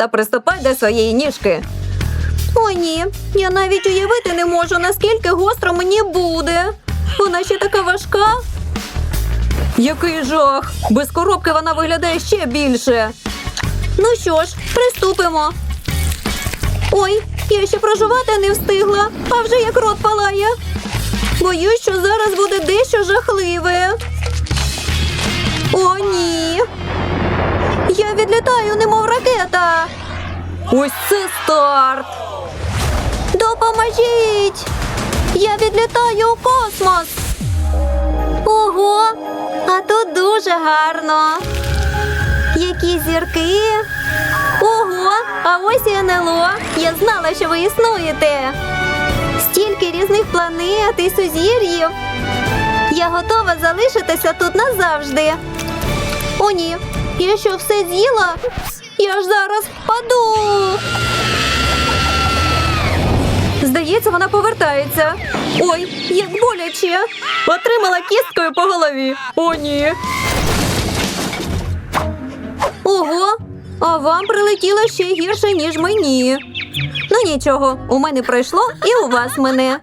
та приступай до своєї ніжки. О, ні, я навіть уявити не можу, наскільки гостро мені буде. Вона ще така важка. Який жах! Без коробки вона виглядає ще більше. Ну що ж, приступимо. Ой, я ще прожувати не встигла, а вже як рот палає. Боюсь, що зараз буде дещо жахливе. Я відлітаю, немов ракета. Ось це старт. Допоможіть! Я відлітаю у космос. Ого, а тут дуже гарно. Які зірки. Ого, а ось і НЛО. Я знала, що ви існуєте. Стільки різних планет і сузір'їв. Я готова залишитися тут назавжди. О, ні, я що все з'їла? Я ж зараз впаду. Здається, вона повертається. Ой, як боляче. Отримала кісткою по голові. О, ні. Ого, а вам прилетіло ще гірше, ніж мені. Ну нічого, у мене пройшло і у вас мене.